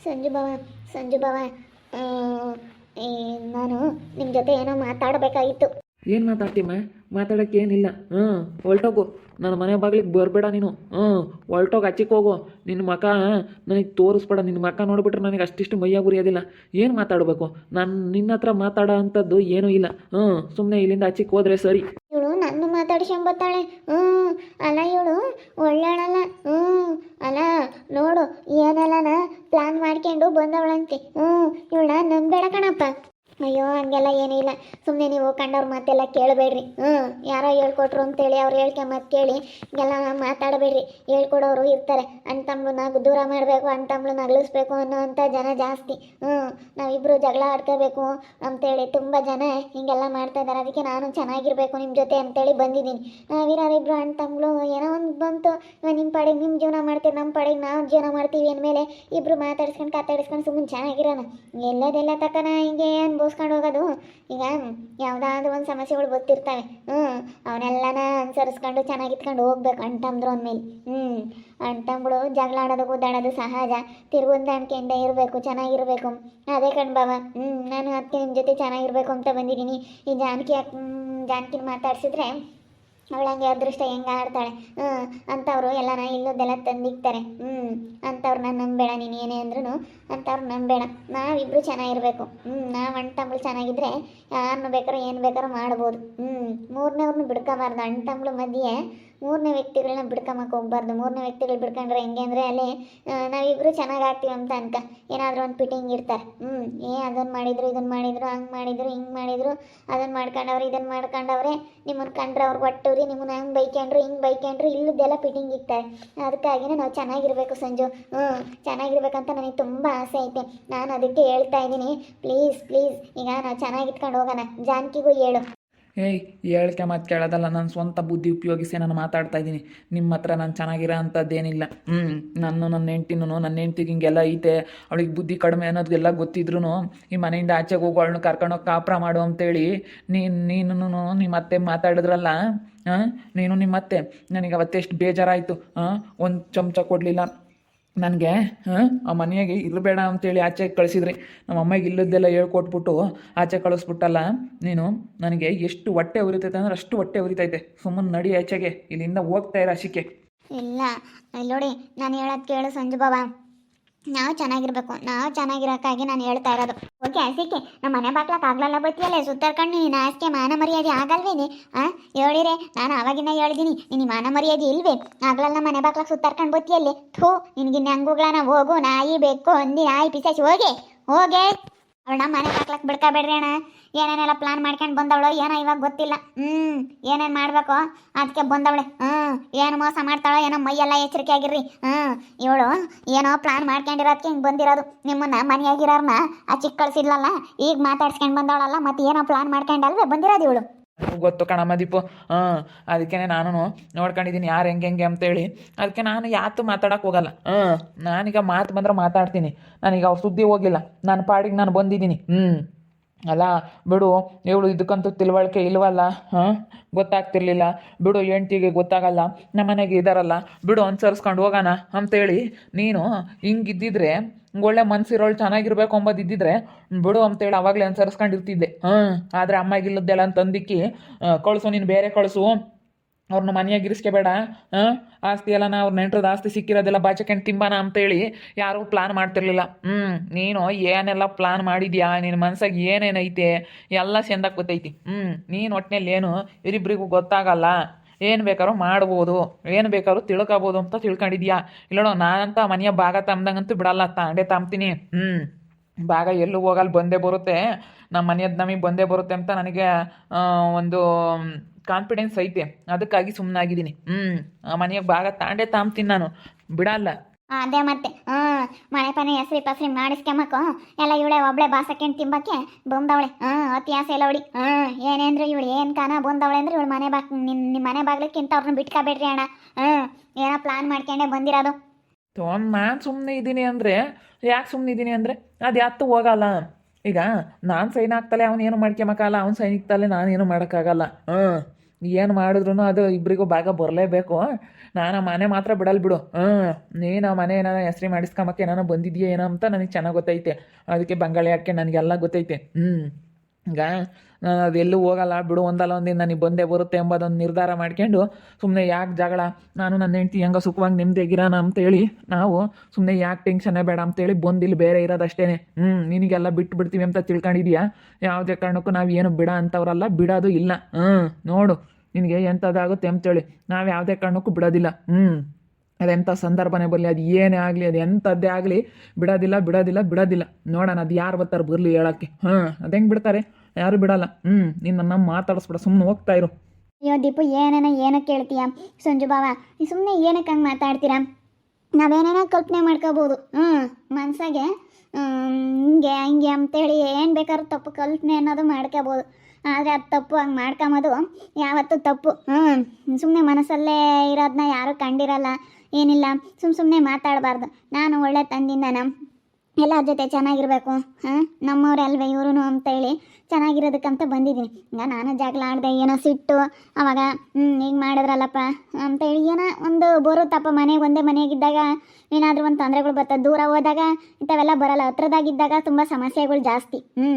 ಸಂಜು ಬಾವ ಸಂಜು ಬಾವ ಆ, ನಾನು ನಿಮ್ಮ ಜೊತೆ ಏನೋ ಮಾತಾಡಬೇಕಾಗಿತ್ತು. ಏನು ಮಾತಾಡ್ತೀಮ್ಮ ಮಾತಾಡೋಕ್ಕೆ ಏನಿಲ್ಲ. ಹ್ಞೂ ಹೊಲ್ಟೋಗು. ನನ್ನ ಮನೆ ಬಾಗ್ಲಿಗೆ ಬರಬೇಡ ನೀನು. ಹ್ಞೂ ಹೊಲ್ಟೋಗಿ ಹಚ್ಚಿಕ್ ಹೋಗು. ನಿನ್ನ ಮಕ ನನಗೆ ತೋರಿಸ್ಬೇಡ. ನಿನ್ನ ಮಕ ನೋಡಿಬಿಟ್ರೆ ನನಗೆ ಅಷ್ಟಿಷ್ಟು ಮೈಯಾಗ ಉರಿಯೋದಿಲ್ಲ ಏನು ಮಾತಾಡಬೇಕು? ನಾನು ನಿನ್ನ ಹತ್ರ ಮಾತಾಡೋ ಅಂಥದ್ದು ಏನೂ ಇಲ್ಲ. ಹ್ಞೂ ಸುಮ್ಮನೆ ಇಲ್ಲಿಂದ ಹಚ್ಚಿಕ್ ಹೋದ್ರೆ ಸರಿ. ನನ್ನ ಮಾತಾಡ್ಸ್ಕೊಂಬತ್ತಾಳೆ ಹ್ಞೂ ಅಲ್ಲ ಇವಳು ಒಳ್ಳಾಳಲ್ಲ ಹ್ಞೂ ಅಲ್ಲ, ನೋಡು, ಏನೆಲ್ಲನ ಪ್ಲ್ಯಾನ್ ಮಾಡ್ಕೊಂಡು ಬಂದವಳಂತೆ. ಹ್ಞೂ ಇವಳನ್ನ ನಂಬೇಡ ಕಣಪ್ಪ. ಅಯ್ಯೋ, ಹಂಗೆಲ್ಲ ಏನಿಲ್ಲ ಸುಮ್ಮನೆ ನೀವು ಕಂಡವ್ರ ಮಾತೆಲ್ಲ ಕೇಳಬೇಡ್ರಿ. ಹ್ಞೂ, ಯಾರೋ ಹೇಳ್ಕೊಟ್ರು ಅಂತೇಳಿ ಅವ್ರು ಹೇಳ್ಕೊಂಬತ್ತು ಕೇಳಿ ಎಲ್ಲ ಮಾತಾಡಬೇಡ್ರಿ. ಹೇಳ್ಕೊಡೋರು ಇರ್ತಾರೆ. ಅಣ್ಣ ದೂರ ಮಾಡಬೇಕು ಅಣ್ಣ ತಮ್ಮಳನ್ನ ಅಗಲಿಸ್ಬೇಕು ಅನ್ನೋವಂಥ ಜನ ಜಾಸ್ತಿ. ಹ್ಞೂ ನಾವಿಬ್ಬರು ಜಗಳ ಆಡ್ಕೋಬೇಕು ಅಂತೇಳಿ ತುಂಬ ಜನ ಹಿಂಗೆಲ್ಲ ಮಾಡ್ತಾ ಇದ್ದಾರೆ. ಅದಕ್ಕೆ ನಾನು ಚೆನ್ನಾಗಿರ್ಬೇಕು ನಿಮ್ಮ ಜೊತೆ ಅಂತೇಳಿ ಬಂದಿದ್ದೀನಿ. ನಾವಿರೋರಿಬ್ಬರು ಅಣ್ಣ ತಮ್ಮಳು ಏನೋ ಒಂದು ಬಂತು. ನಿಮ್ಮ ಪಾಡಿಗೆ ನಿಮ್ಮ ಜೀವನ ಮಾಡ್ತೀವಿ ನಮ್ಮ ಪಾಡಿಗೆ ನಾವು ಜೀವನ ಮಾಡ್ತೀವಿ ಅಂದಮೇಲೆ ಇಬ್ಬರು ಮಾತಾಡ್ಸ್ಕೊಂಡು ಕಾತಾಡಿಸ್ಕೊಂಡು ಸುಮ್ಮನೆ ಚೆನ್ನಾಗಿರೋಣ. ಎಲ್ಲದೆಲ್ಲ ತಕ್ಕನ ಹಿಂಗೆ ಅನ್ಭವಿಸ್ಕೊಂಡು ಹೋಗೋದು. ಈಗ ಯಾವುದಾದ್ರೂ ಒಂದು ಸಮಸ್ಯೆಗಳು ಗೊತ್ತಿರ್ತವೆ. ಹ್ಞೂ ಅವನ್ನೆಲ್ಲನ ಅನುಸರಿಸ್ಕೊಂಡು ಚೆನ್ನಾಗಿತ್ಕೊಂಡು ಹೋಗ್ಬೇಕು ತಮ್ಮದ್ರು ಅಂದಮೇಲೆ. ಹ್ಞೂ ತಮ್ಮಗಳು ಜಗಳ ಆಡೋದು ಗುದ್ದಾಡೋದು ಸಹಜ. ತಿರುಗುಂದಾಣಿಕೆಯಿಂದ ಇರಬೇಕು, ಚೆನ್ನಾಗಿರಬೇಕು. ಅದೇ ಕಣ್ಬಾವ ಹ್ಞೂ ನಾನು ಅದಕ್ಕೆ ನಿಮ್ಮ ಜೊತೆ ಚೆನ್ನಾಗಿರ್ಬೇಕು ಅಂತ ಬಂದಿದ್ದೀನಿ. ಈ ಜಾನಕಿ ಜಾನಕಿನ ಮಾತಾಡ್ಸಿದ್ರೆ ಅವಳಂಗೆ ಅದೃಷ್ಟ ಹೆಂಗೆ ಆಡ್ತಾಳೆ. ಹ್ಞೂ ಅಂಥವ್ರು ಎಲ್ಲನ ಇಲ್ಲದೆಲ್ಲ ತಂದಿಕ್ತಾರೆ. ಹ್ಞೂ ಅಂಥವ್ರನ್ನ ನಂಬೇಡ ನೀನು ಏನೇ ಅಂದ್ರೂ ಅಂಥವ್ರು ನಂಬೇಡ ನಾವಿಬ್ಬರು ಚೆನ್ನಾಗಿರ್ಬೇಕು. ಹ್ಞೂ, ನಾವು ಅಣ್ಣ ತಮ್ಮಳು ಚೆನ್ನಾಗಿದ್ರೆ ಯಾರನ್ನ ಬೇಕಾದ್ರೂ ಏನು ಬೇಕಾದ್ರೂ ಮಾಡ್ಬೋದು. ಹ್ಞೂ ಮೂರನೇವ್ರನ್ನ ಬಿಡ್ಕೋಬಾರ್ದು. ಅಣ್ಣ ತಮ್ಮಳು ಮಧ್ಯೆ ಮೂರನೇ ವ್ಯಕ್ತಿಗಳನ್ನ ಬಿಡ್ಕೊಂಬಕ್ಕೆ ಹೋಗ್ಬಾರ್ದು. ಮೂರನೇ ವ್ಯಕ್ತಿಗಳು ಬಿಡ್ಕೊಂಡ್ರೆ ಹೆಂಗೆ ಅಂದರೆ ಅಲ್ಲಿ ಆ, ನಾವಿಬ್ರು ಚೆನ್ನಾಗಿ ಆಗ್ತೀವಿ ಅಂತ ಅನ್ಕ. ಏನಾದರೂ ಒಂದು ಫಿಟ್ಟಿಂಗ್ ಇರ್ತಾರೆ ಹ್ಞೂ ಏ ಅದನ್ನು ಮಾಡಿದ್ರು ಇದನ್ನು ಮಾಡಿದ್ರು ಹಂಗೆ ಮಾಡಿದ್ರು ಹಿಂಗೆ ಮಾಡಿದ್ರು ಅದನ್ನು ಮಾಡ್ಕೊಂಡವ್ರೆ ಇದನ್ನು ಮಾಡ್ಕೊಂಡವ್ರೆ ನಿಮ್ಮನ್ನು ಕಂಡ್ರೆ ಅವ್ರಿಗೆ ಒಟ್ಟವ್ರಿ ನಿಮ್ಮನ್ನ ಹಂಗೆ ಬೈಕೊಂಡ್ರು ಹಿಂಗೆ ಬೈಕೊಂಡ್ರು ಇಲ್ಲದೆಲ್ಲ ಫಿಟ್ಟಿಂಗ್ ಇರ್ತಾರೆ ಅದಕ್ಕಾಗಿನೇ ನಾವು ಚೆನ್ನಾಗಿರಬೇಕು ಸಂಜು. ಹ್ಞೂ ಚೆನ್ನಾಗಿರ್ಬೇಕಂತ ನನಗೆ ತುಂಬ ಆಸೆ ಐತೆ. ನಾನು ಅದಕ್ಕೆ ಹೇಳ್ತಾ ಇದ್ದೀನಿ. ಪ್ಲೀಸ್ ಪ್ಲೀಸ್ ಈಗ ನಾವು ಚೆನ್ನಾಗಿ ಇಟ್ಕೊಂಡು ಹೋಗೋಣ. ಜಾನಕಿಗೂ ಹೇಳು. ಏಯ್ ಹೇಳ್ಕೆ ಮಾತು ಕೇಳೋದಲ್ಲ ನನ್ನ ಸ್ವಂತ ಬುದ್ಧಿ ಉಪಯೋಗಿಸಿ ನಾನು ಮಾತಾಡ್ತಾ ಇದ್ದೀನಿ. ನಿಮ್ಮ ಹತ್ರ ನಾನು ಚೆನ್ನಾಗಿರೋ ಅಂಥದ್ದೇನಿಲ್ಲ. ಹ್ಞೂ ನಾನು ನನ್ನ ಹೆಂಡ್ತಿನೂ ನನ್ನ ಹೆಂಡ್ತಿಗೆ ಹಿಂಗೆಲ್ಲ ಐತೆ. ಅವಳಿಗೆ ಬುದ್ಧಿ ಕಡಿಮೆ ಅನ್ನೋದೆಲ್ಲ ಗೊತ್ತಿದ್ರು ಈ ಮನೆಯಿಂದ ಆಚೆಗೆ ಹೋಗೋ ಕರ್ಕೊಂಡೋಗಿ ಕಾಪ್ರ ಮಾಡು ಅಂತೇಳಿ ನೀನು ನೀನು ನಿಮ್ಮ ಅತ್ತೆ ಮಾತಾಡಿದ್ರಲ್ಲ ಹಾಂ ನೀನು ನಿಮ್ಮ ಅತ್ತೆ. ನನಗೆ ಅವತ್ತೆಷ್ಟು ಬೇಜಾರಾಯಿತು ಹಾಂ ಒಂದು ಚಮಚ ಕೊಡಲಿಲ್ಲ. ನನಗೆ ಆ ಮನೆಯಾಗೆ ಇರಬೇಡ ಅಂತೇಳಿ ಆಚೆ ಕಳಿಸಿದ್ರಿ. ನಮ್ಮ ಅಮ್ಮಗೆ ಇಲ್ಲದ್ದೆಲ್ಲ ಹೇಳ್ಕೊಟ್ಬಿಟ್ಟು ಆಚೆ ಕಳಿಸ್ಬಿಟ್ಟಲ್ಲ. ನೀನು ನನಗೆ ಎಷ್ಟು ಹೊಟ್ಟೆ ಉರಿತೈತೆ ಅಂದ್ರೆ ಅಷ್ಟು ಹೊಟ್ಟೆ ಉರಿತೈತೆ. ಸುಮ್ಮನೆ ನಡಿ ಆಚೆಗೆ, ಇಲ್ಲಿಂದ ಹೋಗ್ತಾ ಇರೋ ಅಶಿಕೆ. ಇಲ್ಲಿ ನೋಡಿ, ನಾನು ಹೇಳೋದು ಕೇಳು ಸಂಜು ಬಾಬಾ. ನಾವು ಚೆನ್ನಾಗಿರ್ಬೇಕು. ನಾವು ಚೆನ್ನಾಗಿರೋಕ್ಕಾಗಿ ನಾನು ಹೇಳ್ತಾ ಇರೋದು. ಓಕೆ ಅಸಿಕೆ ನಮ್ಮ ಮನೆ ಬಾಗ್ಲಕ್ಕೆ ಆಗ್ಲಲ್ಲ ಬತ್ತಿಯಲ್ಲ? ಸುತ್ತಾಡ್ಕೊಂಡು ನೀನು. ಆಸ್ಕೆ ಮಾನ ಮರ್ಯಾದೆ ಆಗಲ್ವೇನೆ? ಆ? ಹೇಳಿರೆ, ನಾನು ಅವಾಗಿನ ಹೇಳಿದೀನಿ. ನಿನ್ನ ಮಾನ ಮರ್ಯಾದೆ ಇಲ್ವೇ? ಆಗ್ಲಲ್ಲ ಮನೆ ಬಾಗ್ಲಕ್ಕೆ ಸುತ್ತಾಡ್ಕೊಂಡು ಬತ್ತಿಯಲ್ಲೇ? ಥೂ, ನಿನಗೆ ಹಂಗುಗಳನ್ನ ಹೋಗು. ನಾಯಿ ಬೇಕು ಅಂದಿ ನಾಯಿ ಪಿಸಾಚಿ ಹೋಗೆ ಹೋಗೆ. ನಮ್ಮ ಮನೆ ಬಾಗ್ಲಕ್ಕೆ ಬಿಡ್ಕೋಬೇಡ್ರಿ ಅಣ್ಣ. ಏನೇನೆಲ್ಲ ಪ್ಲಾನ್ ಮಾಡ್ಕೊಂಡು ಬಂದವಳು ಏನೋ ಇವಾಗ ಗೊತ್ತಿಲ್ಲ. ಹ್ಞೂ ಏನೇನು ಮಾಡಬೇಕು ಅದಕ್ಕೆ ಬಂದವಳೆ. ಹ್ಞೂ ಏನು ಮೋಸ ಮಾಡ್ತಾಳೋ ಏನೋ ಮೈಯೆಲ್ಲ ಎಚ್ಚರಿಕೆ ಆಗಿರ್ರಿ. ಹ್ಞೂ ಇವಳು ಏನೋ ಪ್ಲಾನ್ ಮಾಡ್ಕೊಂಡಿರೋದಕ್ಕೆ ಹಿಂಗೆ ಬಂದಿರೋದು. ನಿಮ್ಮನ್ನ ಮನೆಯಾಗಿರೋರ್ನ ಆ ಚಿಕ್ಕ ಕಳಿಸಿದ್ಲಲ್ಲ, ಈಗ ಮಾತಾಡ್ಸ್ಕೊಂಡು ಬಂದವಳಲ್ಲ, ಮತ್ತೆ ಏನೋ ಪ್ಲಾನ್ ಮಾಡ್ಕೊಂಡಲ್ವೇ ಬಂದಿರೋದು ಇವಳು? ಗೊತ್ತು ಕಣಮ್ಮ ದೀಪು. ಹಾಂ ಅದಕ್ಕೆ ನಾನು ನೋಡ್ಕೊಂಡಿದ್ದೀನಿ ಯಾರು ಹೆಂಗೆ ಹೆಂಗೆ ಅಂತೇಳಿ. ಅದಕ್ಕೆ ನಾನು ಯಾತು ಮಾತಾಡೋಕೆ ಹೋಗಲ್ಲ. ಹಾಂ ನಾನೀಗ ಮಾತು ಬಂದ್ರೆ ಮಾತಾಡ್ತೀನಿ. ನಾನೀಗ ಅವ್ರ ಸುದ್ದಿ ಹೋಗಿಲ್ಲ. ನನ್ನ ಪಾಡಿಗೆ ನಾನು ಬಂದಿದ್ದೀನಿ. ಹ್ಞೂ ಅಲ್ಲ, ಬಿಡು, ಇವಳು ಇದಕ್ಕಂತೂ ತಿಳುವಳಿಕೆ ಇಲ್ವಲ್ಲ? ಹಾಂ? ಗೊತ್ತಾಗ್ತಿರ್ಲಿಲ್ಲ. ಬಿಡು, ಹೆಂಡ್ತಿಗೆ ಗೊತ್ತಾಗಲ್ಲ. ನಮ್ಮ ಮನೆಗೆ ಇದ್ದಾರಲ್ಲ ಬಿಡು, ಅನುಸರಿಸ್ಕೊಂಡು ಹೋಗೋಣ ಅಂತೇಳಿ ನೀನು ಹಿಂಗಿದ್ದಿದ್ರೆ, ಒಳ್ಳೆ ಮನ್ಸಿರೋಳು ಚೆನ್ನಾಗಿರ್ಬೇಕು ಅಂಬೋದು ಇದ್ದಿದ್ರೆ ಬಿಡು ಅಂತೇಳಿ ಅವಾಗಲೇ ಅನುಸರಿಸ್ಕೊಂಡಿರ್ತಿದ್ದೆ. ಹಾಂ? ಆದರೆ ಅಮ್ಮಾಗಿಲ್ಲದ್ದೆಲ್ಲ ಅಂತಂದಿಕ್ಕಿ ಕಳಿಸು, ನೀನು ಬೇರೆ ಕಳಿಸು. ಅವ್ರನ್ನ ಮನೆಯಾಗ ಇರಿಸ್ಕೋಬೇಡ, ಹಾಂ? ಆಸ್ತಿ ಎಲ್ಲ ಅವ್ರ ನೆಂಟ್ರದ ಆಸ್ತಿ ಸಿಕ್ಕಿರೋದೆಲ್ಲ ಬಾಚಕೊಂಡು ತಿಂಬಾನ ಅಂತೇಳಿ ಯಾರೂ ಪ್ಲಾನ್ ಮಾಡ್ತಿರ್ಲಿಲ್ಲ. ಹ್ಞೂ ನೀನು ಏನೆಲ್ಲ ಪ್ಲಾನ್ ಮಾಡಿದ್ಯಾ? ನಿನ್ನ ಮನ್ಸಾಗ ಏನೇನೈತೆ? ಎಲ್ಲ ಚೆಂದಾಗಿ ಗೊತ್ತೈತಿ. ಹ್ಞೂ ನೀನು ಒಟ್ಟಿನಲ್ಲಿ ಏನು ಇವರಿಬ್ಬರಿಗೂ ಗೊತ್ತಾಗಲ್ಲ? ಏನು ಬೇಕಾದ್ರೂ ಮಾಡ್ಬೋದು, ಏನು ಬೇಕಾದ್ರೂ ತಿಳ್ಕೊಬೋದು ಅಂತ ತಿಳ್ಕೊಂಡಿದ್ಯಾ? ಇಲ್ಲೋ ನಾನಂತ ಮನೆಯ ಭಾಗ ತಮ್ದಂಗಂತೂ ಬಿಡಲ್ಲ, ತಾಂಡೆ ತಾಂಬ್ತೀನಿ. ಹ್ಞೂ ಭಾಗ ಎಲ್ಲೂ ಹೋಗಲ್ಲ, ಬಂದೇ ಬರುತ್ತೆ. ನಮ್ಮ ಮನೆಯದ್ದು ನಮಗೆ ಬಂದೇ ಬರುತ್ತೆ ಅಂತ ನನಗೆ ಒಂದು ಕಾನ್ಫಿಡೆನ್ಸ್ ಐತೆ. ಅದಕ್ಕಾಗಿ ಸುಮ್ಮನಾಗಿದ್ದೀನಿ ಹ್ಮ್ ಆ ಮನೆಯ ಭಾಗ ತಾಂಡೆ ತಾಂಬ್ತೀನಿ ನಾನು. ಬಿಡಲ್ಲ. ಅದೇ ಮತ್ತೆ. ಹ್ಮ್ ಮನೆ ಪನೆ ಹೆಸ್ರಿ ಪಸ್ರಿ ಮಾಡಿಸ್ಕೊಂಬಕು ಎಲ್ಲ ಇವಳೆ ಒಬ್ಳೆ ಬಾಸಕ್ಕೆಂಡು ತಿಂಬಕ್ಕೆ ಬಂದವಳೆ. ಹ್ಮ್ ಅತಿ ಆಸೆ ಇಲ್ಲ ಅವಳಿ ಹ್ಮ್ ಏನೇಂದ್ರೆ ಇವಳು ಏನ್ ಕಾನ ಬಂದವಳೆ ಅಂದ್ರೆ ಇವಳು ಮನೆ ಬಾಗ್ ನಿನ್ ನಿಮ್ಮ ಮನೆ ಬಾಗ್ಲಿಕ್ಕಿಂತ ಅವ್ರನ್ನ ಬಿಟ್ಕಬೇಡ್ರಿ ಅಣ್ಣ. ಹ್ಮ್ ಏನೋ ಪ್ಲಾನ್ ಮಾಡ್ಕೊಂಡೆ ಬಂದಿರೋದು. ನಾನು ಸುಮ್ಮನೆ ಇದ್ದೀನಿ ಅಂದರೆ ಯಾಕೆ ಸುಮ್ಮನೆ ಇದ್ದೀನಿ ಅಂದ್ರೆ ಅದು ಯಾತ್ತು ಹೋಗಲ್ಲ. ಈಗ ನಾನು ಸೈನ್ ಆಗ್ತಲೆ ಅವ್ನು ಏನು ಮಾಡ್ಕೊಂಬಕ್ಕಲ್ಲ ಅವ್ನು ಸೈನ್ ಇಕ್ತಲೇ ನಾನು ಏನು ಮಾಡೋಕ್ಕಾಗಲ್ಲ. ಹ್ಞೂ ಏನು ಮಾಡಿದ್ರು ಅದು ಇಬ್ಬರಿಗೂ ಭಾಗ ಬರಲೇಬೇಕು. ನಾನು ಆ ಮನೆ ಮಾತ್ರ ಬಿಡಲ್ಲ ಬಿಡು. ಹಾಂ ನೀನು ಆ ಮನೆ ಏನಾರ ಹೆಸ್ರಿ ಮಾಡಿಸ್ಕೊಂಬಕ್ಕೆ ಏನಾರ ಬಂದಿದೆಯಾ ಏನೋ ಅಂತ ನನಗೆ ಚೆನ್ನಾಗಿ ಗೊತ್ತೈತೆ. ಅದಕ್ಕೆ ಬಂಗಾಳಿ ಹಾಕಿ ನನಗೆಲ್ಲ ಗೊತ್ತೈತೆ. ಹ್ಞೂ ಈಗ ನಾನು ಅದೆಲ್ಲೂ ಹೋಗಲ್ಲ, ಬಿಡು, ಒಂದಲ್ಲ ಒಂದಿನ ನನಗೆ ಬಂದೇ ಬರುತ್ತೆ ಎಂಬುದೊಂದು ನಿರ್ಧಾರ ಮಾಡ್ಕೊಂಡು ಸುಮ್ಮನೆ ಯಾಕೆ ಜಗಳ? ನಾನು ನನ್ನ ಹೆಂಡ್ತಿ ಹೆಂಗ ಸುಖವಾಗಿ ನೆಮ್ಮದಿಯಾಗಿರೋಣ ಅಂತೇಳಿ ನಾವು ಸುಮ್ಮನೆ ಯಾಕೆ ಟೆನ್ಷನ್ನೇ ಬೇಡ ಅಂತೇಳಿ ಬಂದು ಇಲ್ಲಿ ಬೇರೆ ಇರೋದಷ್ಟೇ ಹ್ಞೂ ನಿನಗೆಲ್ಲ ಬಿಟ್ಟು ಬಿಡ್ತೀವಿ ಅಂತ ತಿಳ್ಕೊಂಡಿದ್ಯಾ? ಯಾವುದೇ ಕಾರಣಕ್ಕೂ ನಾವು ಏನು ಬಿಡ ಅಂತವ್ರಲ್ಲ, ಬಿಡೋದು ಇಲ್ಲ. ಹ್ಞೂ ನೋಡು, ನಿನಗೆ ಎಂಥದ್ದಾಗುತ್ತೆ ಅಂತೇಳಿ ನಾವು ಯಾವುದೇ ಕಾರಣಕ್ಕೂ ಬಿಡೋದಿಲ್ಲ. ಹ್ಞೂ ಅದೆಂಥ ಸಂದರ್ಭನೇ ಬರಲಿ, ಅದು ಏನೇ ಆಗಲಿ, ಅದು ಎಂಥದ್ದೇ ಆಗಲಿ, ಬಿಡೋದಿಲ್ಲ ಬಿಡೋದಿಲ್ಲ ಬಿಡೋದಿಲ್ಲ. ನೋಡೋಣ, ಅದು ಯಾರು ಬರ್ತಾರೆ ಬರಲಿ ಹೇಳೋಕ್ಕೆ. ಹಾಂ, ಅದು ಹೆಂಗೆ ಬಿಡ್ತಾರೆ? ಯಾರು ಬಿಡಲ್ಲ. ಹ್ಞೂ ನೀನು ನನ್ನ ಮಾತಾಡಿಸ್ಬಿಡ ಸುಮ್ಮನೆ ಹೋಗ್ತಾ ಇರು. ಅಯ್ಯೋ, ದೀಪು, ಏನೇನ ಏನಕ್ಕೆ ಕೇಳ್ತೀಯ? ಸಂಜು ಬಾವ, ನೀ ಸುಮ್ಮನೆ ಏನಕ್ಕೆ ಹಂಗೆ ಮಾತಾಡ್ತೀರಾ? ನಾವೇನೇನೋ ಕಲ್ಪನೆ ಮಾಡ್ಕೋಬೋದು. ಹ್ಞೂ ಮನ್ಸಾಗೆ ಹಿಂಗೆ ಹಿಂಗೆ ಅಂತೇಳಿ ಏನು ಬೇಕಾದ್ರೂ ತಪ್ಪು ಕಲ್ಪನೆ ಅನ್ನೋದು ಮಾಡ್ಕೋಬೋದು. ಆದರೆ ಅದು ತಪ್ಪು, ಹಂಗೆ ಮಾಡ್ಕೊಂಬೋದು ಯಾವತ್ತೂ ತಪ್ಪು. ಹ್ಞೂ ಸುಮ್ಮನೆ ಮನಸ್ಸಲ್ಲೇ ಇರೋದನ್ನ ಯಾರೂ ಕಂಡಿರಲ್ಲ, ಏನಿಲ್ಲ. ಸುಮ್ಮ ಸುಮ್ಮನೆ ಮಾತಾಡಬಾರ್ದು. ನಾನು ಒಳ್ಳೆ ತಂದಿಂದ ಎಲ್ಲರ ಜೊತೆ ಚೆನ್ನಾಗಿರಬೇಕು. ಹಾಂ, ನಮ್ಮವ್ರೆ ಅಲ್ವೇ ಇವರು ಅಂತೇಳಿ ಚೆನ್ನಾಗಿರೋದಕ್ಕಂತ ಬಂದಿದ್ದೀನಿ. ಈಗ ನಾನು ಜಗಳ ಆಡಿದೆ, ಏನೋ ಸಿಟ್ಟು, ಅವಾಗ ಹ್ಞೂ ಈಗ ಮಾಡಿದ್ರಲ್ಲಪ್ಪ ಅಂತೇಳಿ ಏನೋ ಒಂದು ಬೋರು ತಪ್ಪ ಮನೆಗೆ ಒಂದೇ ಮನೆಯಾಗಿದ್ದಾಗ ಏನಾದರೂ ಒಂದು ತೊಂದರೆಗಳು ಬರ್ತದೆ. ದೂರ ಹೋದಾಗ ಇಂಥವೆಲ್ಲ ಬರಲ್ಲ. ಹತ್ರದಾಗಿದ್ದಾಗ ತುಂಬ ಸಮಸ್ಯೆಗಳು ಜಾಸ್ತಿ. ಹ್ಞೂ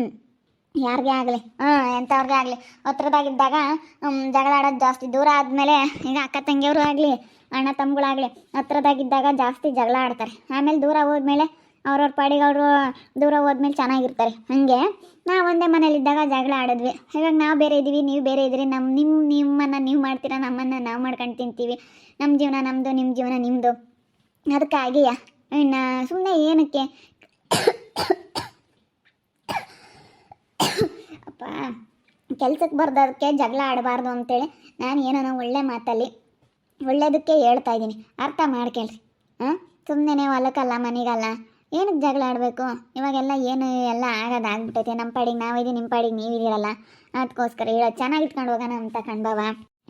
ಯಾರಿಗೆ ಆಗಲಿ? ಹಾಂ ಎಂಥವ್ರಿಗೆ ಆಗಲಿ. ಹತ್ರದಾಗಿದ್ದಾಗ ಜಗಳ ಆಡೋದು ಜಾಸ್ತಿ ದೂರ ಆದಮೇಲೆ ಈಗ ಅಕ್ಕ ತಂಗಿಯವರು ಆಗಲಿ, ಅಣ್ಣ ತಮ್ಮಗಳಾಗಲಿ, ಹತ್ರದಾಗಿದ್ದಾಗ ಜಾಸ್ತಿ ಜಗಳ ಆಡ್ತಾರೆ. ಆಮೇಲೆ ದೂರ ಹೋದ್ಮೇಲೆ ಅವ್ರವ್ರ ಪಾಡಿಗೆ ಅವರು ದೂರ ಹೋದ್ಮೇಲೆ ಚೆನ್ನಾಗಿರ್ತಾರೆ. ಹಾಗೆ ನಾವು ಒಂದೇ ಮನೇಲಿದ್ದಾಗ ಜಗಳ ಆಡಿದ್ವಿ. ಇವಾಗ ನಾವು ಬೇರೆ ಇದ್ದೀವಿ ನೀವು ಬೇರೆ ಇದ್ದೀರಿ ನಮ್ಮ ನಿಮ್ಮ ನಿಮ್ಮನ್ನು ನೀವು ಮಾಡ್ತೀರಾ, ನಮ್ಮನ್ನು ನಾವು ಮಾಡ್ಕೊಂಡು ತಿಂತೀವಿ. ನಮ್ಮ ಜೀವನ ನಮ್ಮದು ನಿಮ್ಮ ಜೀವನ ನಿಮ್ಮದು ಅದಕ್ಕಾಗಿಯಾ? ಇನ್ನು ಸುಮ್ಮನೆ ಏನಕ್ಕೆ? ಕೆಲ್ಸಕ್ಕೆ ಬರ್ದೋದಕ್ಕೆ ಜಗಳ ಆಡಬಾರ್ದು ಅಂತೇಳಿ ನಾನು ಏನೋ ಒಳ್ಳೆ ಮಾತಲ್ಲಿ ಒಳ್ಳೇದಕ್ಕೆ ಹೇಳ್ತಾ ಇದ್ದೀನಿ. ಅರ್ಥ ಮಾಡ್ಕೇಳ್ರಿ. ಹಾಂ? ಸುಮ್ಮನೆ ಹೊಲಕ್ಕಲ್ಲ ಮನೆಗಲ್ಲ. ಏನಕ್ಕೆ ಜಗಳ ಆಡಬೇಕು? ಇವಾಗೆಲ್ಲ ಏನು ಎಲ್ಲ ಆಗೋದು ಆಗ್ಬಿಟ್ಟೈತೆ. ನಮ್ಮ ಪಾಡಿಗೆ ನಾವಿದ್ದೀವಿ ನಿಮ್ಮ ಪಾಡಿಗೆ ನೀವಿದ್ದೀರಲ್ಲ. ಅದಕ್ಕೋಸ್ಕರ ಹೇಳೋ, ಚೆನ್ನಾಗಿ ಇಟ್ಕೊಂಡು ಹೋಗೋಣ ಅಂತ ಕಣ್ಬವ.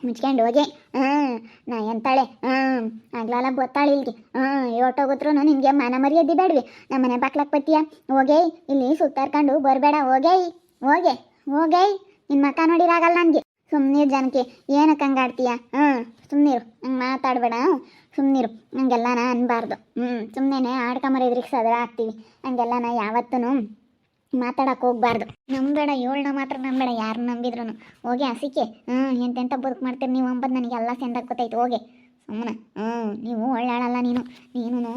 ಮುಚ್ಕೊಂಡು ಹೋಗಿ. ಹಾಂ, ನಾ ಎಂತಾಳೆ? ಹಾಂ, ಆಗ್ಲಲ್ಲ ಗೊತ್ತಾಳೆ ಇಲ್ಗೆ. ಹಾಂ ಹೊಟ್ಟೋಗಿದ್ರು ನಿನಗೆ ಮನ ಮರ್ಯಾದೆ ಬೇಡ್ವಿ. ನಮ್ಮ ಮನೆ ಬಾಕ್ಲಕ್ಕೆ ಬತ್ತೀಯ? ಹೋಗೇ ಇಲ್ಲಿ ಸುತ್ತಾರ್ಕೊಂಡು ಬರಬೇಡ. ಹೋಗೇ ಹೋಗೆ. ಹೋಗೇ ನಿನ್ನ ಮಕ ನೋಡಿರಾಗಲ್ಲ ನನಗೆ. ಸುಮ್ಮನೆ ಜನಕ್ಕೆ ಏನಕ್ಕೆ ಕಂಗಾಡ್ತೀಯ ಹ್ಞೂ ಸುಮ್ಮನಿರು ಹಂಗೆ ಮಾತಾಡಬೇಡ ಸುಮ್ಮನಿರು ಹಂಗೆಲ್ಲನ ಅನ್ಬಾರ್ದು. ಹ್ಞೂ ಸುಮ್ಮನೆ ಆಡ್ಕೊಂಬರ ಸದರ ಆಗ್ತೀವಿ. ಹಂಗೆಲ್ಲನ ಯಾವತ್ತೂ ಮಾತಾಡಕ್ಕೆ ಹೋಗ್ಬಾರ್ದು. ನಂಬೇಡ ಏಳ್ನ ಮಾತ್ರ ನಂಬೇಡ ಯಾರು ನಂಬಿದ್ರು ಹೋಗಿ ಹಸಿಕೆ ಹ್ಞೂ ಎಂತೆಂಥ ಬದುಕು ಮಾಡ್ತೀರಿ ನೀವು ಅಂಬದು ನನಗೆಲ್ಲ ಎಲ್ಲ ಸೆಂದಾಗ ಗೊತ್ತೈತೆ ಹೋಗಿ. ಸುಮ್ಮನೆ. ಹ್ಞೂ, ನೀವು ಒಳ್ಳಾಳಲ್ಲ ನೀನು. ನೀನು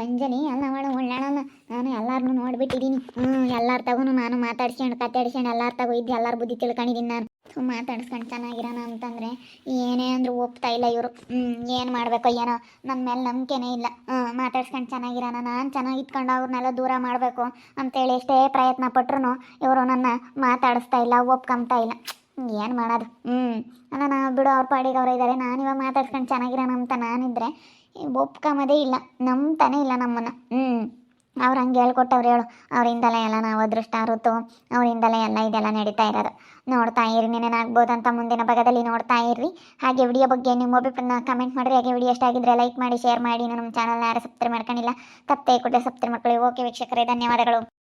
ಅಂಜಲಿ ಎಲ್ಲ ಮಾಡು, ಒಳ್ಳಾಳಲ್ಲ. ನಾನು ಎಲ್ಲಾರನ್ನು ನೋಡ್ಬಿಟ್ಟಿದ್ದೀನಿ ಹ್ಞೂ, ಎಲ್ಲರ ತಗೊಂಡು ನಾನು ಮಾತಾಡ್ಸ್ಕೊಂಡು, ಕತ್ತಾಡ್ಸ್ಕೊಂಡು ಎಲ್ಲರ ತಗೋ ಇದ್ದು, ಎಲ್ಲರ ಬುದ್ಧಿ ತಿಳ್ಕೊಂಡಿದ್ದೀನಿ ನಾನು. ಮಾತಾಡ್ಸ್ಕೊಂಡು ಚೆನ್ನಾಗಿರೋಣ ಅಂತಂದರೆ ಏನೇ ಅಂದರೂ ಒಪ್ತಾ ಇಲ್ಲ ಇವರು. ಹ್ಞೂ, ಏನು ಮಾಡಬೇಕೋ ಏನೋ ನನ್ನ ಮೇಲೆ ನಂಬಿಕೆನೇ ಇಲ್ಲ. ಹ್ಞೂ, ಮಾತಾಡ್ಸ್ಕೊಂಡು ಚೆನ್ನಾಗಿರೋಣ, ನಾನು ಚೆನ್ನಾಗಿ ಇಟ್ಕೊಂಡು ಅವ್ರನ್ನೆಲ್ಲ ದೂರ ಮಾಡಬೇಕು ಅಂತೇಳಿ ಎಷ್ಟೇ ಪ್ರಯತ್ನ ಪಟ್ರು ಇವರು ನನ್ನ ಮಾತಾಡಿಸ್ತಾ ಇಲ್ಲ, ಒಪ್ಕೊಂಬ್ತಾ ಇಲ್ಲ. ಏನು ಮಾಡೋದು? ಹ್ಞೂ ಅಲ್ಲ, ನಾವು ಬಿಡು, ಅವ್ರ ಪಾಡಿಗೆ ಅವರು ಇದ್ದಾರೆ ನಾನು ಇವಾಗ ಮಾತಾಡ್ಸ್ಕೊಂಡು ಚೆನ್ನಾಗಿರೋಣ ಅಂತ ನಾನಿದ್ರೆ ಒಪ್ಕೊಂಬೋದೇ ಇಲ್ಲ. ನಂಬ್ತಾನೆ ಇಲ್ಲ ನಮ್ಮನ್ನು. ಹ್ಞೂ ಅವ್ರು ಹಂಗೆ ಹೇಳ್ಕೊಟ್ಟವ್ರು ಹೇಳು. ಅವರಿಂದಲೇ ಎಲ್ಲ ನಾವು ಅದೃಷ್ಟ, ಋತು, ಅವರಿಂದಲೇ ಎಲ್ಲ ಇದೆಲ್ಲ ನಡೀತಾ ಇರೋದು. ನೋಡ್ತಾ ಇರಿ ಅಂತ ಮುಂದಿನ ಭಾಗದಲ್ಲಿ ನೋಡ್ತಾ ಇರ್ರಿ ಹಾಗೆ ವಿಡಿಯೋ ಬಗ್ಗೆ ನಿಮ್ಮ ಅಭಿಪ್ರಾಯ ಕಮೆಂಟ್ ಮಾಡಿರಿ. ಹಾಗೆ ವಿಡಿಯೋ ಇಷ್ಟ ಆಗಿದ್ರೆ ಲೈಕ್ ಮಾಡಿ ಶೇರ್ ಮಾಡಿ. ನಮ್ಮ ಚಾನಲ್ನ ಯಾರು ಸಬ್ಸ್ಕ್ರೈಬ್ ಮಾಡ್ಕೊಂಡಿಲ್ಲ ತಪ್ಪೇ ಕೊಟ್ಟರೆ ಸಬ್ಸ್ಕ್ರೈಬ್ ಮಾಡ್ಕೊಳ್ಳಿ. ಓಕೆ ವೀಕ್ಷಕರೇ, ಧನ್ಯವಾದಗಳು.